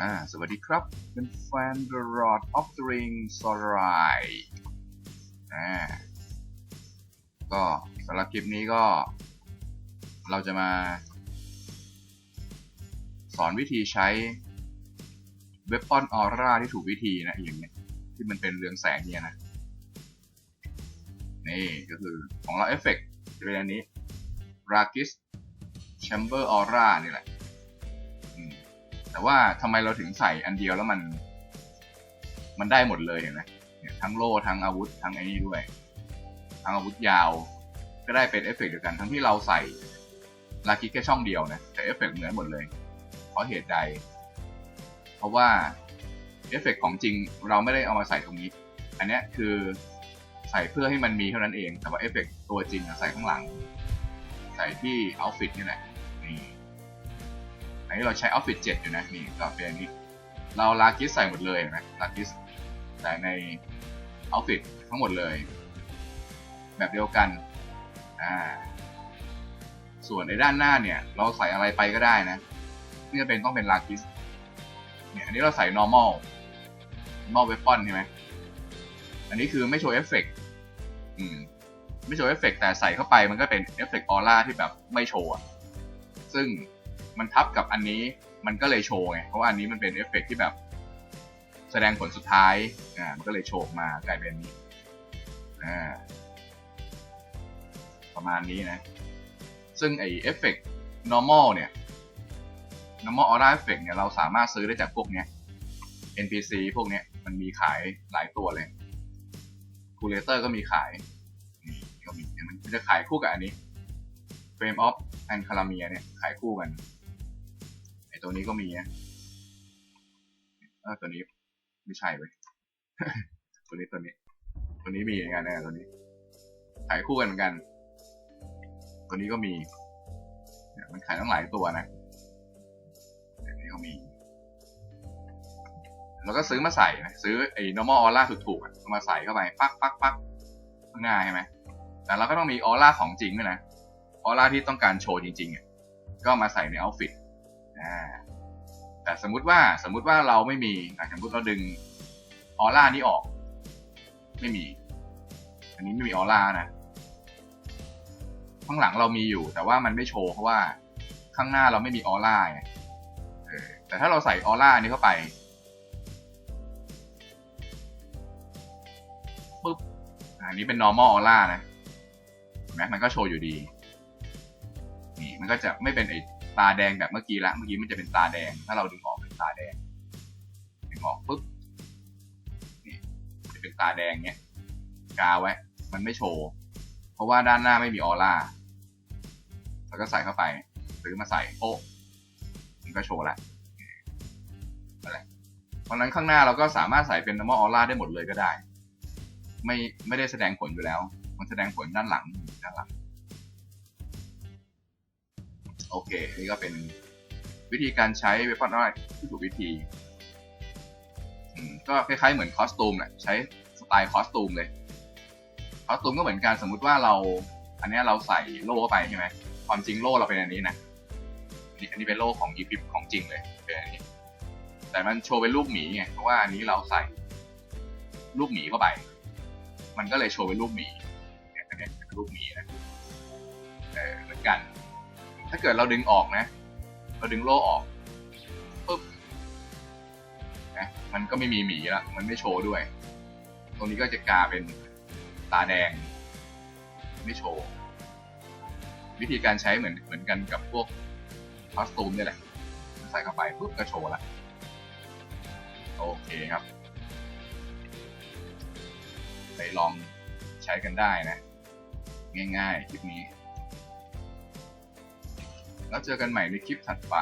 อ่าสวัสดีครับ เป็นแฟน The Lord of the Ring s o r a i อ่าก็สำหรับคลิปนี้ก็ เราจะมา สอนวิธีใช้เว p ปอนออร่าที่ถูกวิธีนะอย่างเนี้ยที่มันเป็นเรืองแสงเนี่ยนะ นี่ก็คือของเราเอฟเฟกจะเป็นอันนี้ Rakis Chamber Aura นี่แหละ แต่ว่าทำไมเราถึงใส่อันเดียวแล้วมัน มันได้หมดเลยเห็นไหมเนี่ยทั้งโล่ทั้งอาวุธทั้งไอ้นี่ด้วย ทั้งอาวุธยาว ก็ได้เป็นเอฟเฟกต์เดียวกัน ทั้งที่เราใส่ลาคิแค่ช่องเดียวนะแต่เอฟเฟกต์เหมือนหมดเลยเพราะเหตุใด เพราะว่าเอฟเฟกต์ของจริงเราไม่ได้เอามาใส่ตรงนี้ อันนี้คือใส่เพื่อให้มันมีเท่านั้นเอง แต่ว่าเอฟเฟกต์ตัวจริงอะใส่ข้างหลัง ใส่ที่เอาฟิตนี่แหละนี่ อันนี้เราใช้เอาฟิตเจ็ดอยู่นะนี่ก็เป็นอันนี้ เราลาคิสใส่หมดเลยเห็นไหมลาคิสใส่ในเอาฟิตทั้งหมดเลย แบบเดียวกันอ่าส่วนในด้านหน้าเนี่ย เราใส่อะไรไปก็ได้นะไม่จำเป็นต้องเป็นลาคิสเนี่ยอันนี้เราใส่ normal normal weapon ใช่ไหมอันนี้คือไม่โชว์เอฟเฟกต์อืมไม่โชว์เอฟเฟกต์แต่ใส่เข้าไปมันก็เป็นเอฟเฟกต์ออร่าที่แบบไม่โชว์ซึ่ง มันทับกับอันนี้มันก็เลยโชว์ไงเพราะว่าอันนี้มันเป็นเอฟเฟกต์ที่แบบ แสดงผลสุดท้ายอ่ามันก็เลยโชว์มากลายเป็นนี้อ่าประมาณนี้นะ ซึ่งไอเอฟเฟกต์ normal เนี่ย normal aura effect เนี่ยเราสามารถซื้อได้จากพวกเนี้ย NPC พวกเนี้ยมันมีขายหลายตัวเลยคูเลเตอร์ก็มีขายนี่ก็มีมันจะขายคู่กับอันนี้ Frame of and c a l a m i a เนี่ยขายคู่กัน ตัวนี้ก็มีนะเออตัวนี้ไม่ใช่เว้ยตัวนี้ตัวนี้ ตัวนี้มีเหมือนกันนะตัวนี้ขายคู่กันเหมือนกัน ตัวนี้ก็มีเนี่ยมันขายตั้งหลายตัวนะอันนี้ก็มี แล้วก็ซื้อมาใส่นะซื้อไอ้ normal aura ถูกๆมาใส่เข้าไปปักปักปักข้างหน้าใช่ไหมแต่เราก็ต้องมีออร่าของจริงด้วยนะออร่าที่ต้องการโชว์จริงๆอะก็มาใส่ในเอาฟิต แต่สมมุติว่าสมมุติว่าเราไม่มีอะสมมติเราดึงออร่านี้ออก ไม่มี อันนี้ไม่มีออร่านะข้างหลังเรามีอยู่ แต่ว่ามันไม่โชว์เพราะว่าข้างหน้าเราไม่มีออร่าไงแต่ถ้าเราใส่ออร่านี้เข้าไปปุ๊บอันนี้เป็น normal aura นะเห็นไหมมันก็โชว์อยู่ดี นี่มันก็จะไม่เป็นไอ ตาแดงแบบเมื่อกี้ละเมื่อกี้มันจะเป็นตาแดง ถ้าเราดึงออกเป็นตาแดงดึงออกปุ๊บนี่จะเป็นตาแดงเนี้ยกาไว้ มันไม่โชว์ เพราะว่าด้านหน้าไม่มีออร่าแล้วก็ใส่เข้าไปหรือมาใส่โป๊ะมันก็โชว์ละอะไรเพราะนั้นข้างหน้าเราก็สามารถใส่เป็น normal aura ได้หมดเลยก็ได้ ไม่ไม่ได้แสดงผลอยู่แล้ว มันแสดงผลด้านหลังด้านหลัง โอเค นี่ก็เป็นวิธีการใช้เวพอนอ้อยที่ถูกวิธีก็คล้ายๆเหมือนคอสตูมแหละใช้สไตล์คอสตูมเลยคอสตูมก็เหมือนกันสมมุติว่าเรา อันนี้เราใส่โล่เข้าไปใช่ไหมความจริงโล่เราเป็นอันนี้นะนี่อันนี้เป็นโล่ของอีพิปของจริงเลยเป็นอันนี้ แต่มันโชว์เป็นรูปหมีไงเพราะว่าอันนี้เราใส่รูปหมีเข้าไป มันก็เลยโชว์เป็นรูปหมีเนี่ยอันเนี้เป็นรูปหมีนะเออเหมือนกัน ถ้าเกิดเราดึงออกนะ เราดึงโล่ออกปุ๊บนะมันก็ไม่มีหมีละมันไม่โชว์ด้วย ตรงนี้ก็จะกลายเป็นตาแดง ไม่โชว์ วิธีการใช้เหมือนเหมือนกันกับพวกคอสตูมนี่แหละ ใส่เข้าไปปุ๊บก็โชว์ละโอเคครับ ไปลองใช้กันได้นะ ง่ายๆคลิปนี้ แล้วเจอกันใหม่ในคลิปถัดไป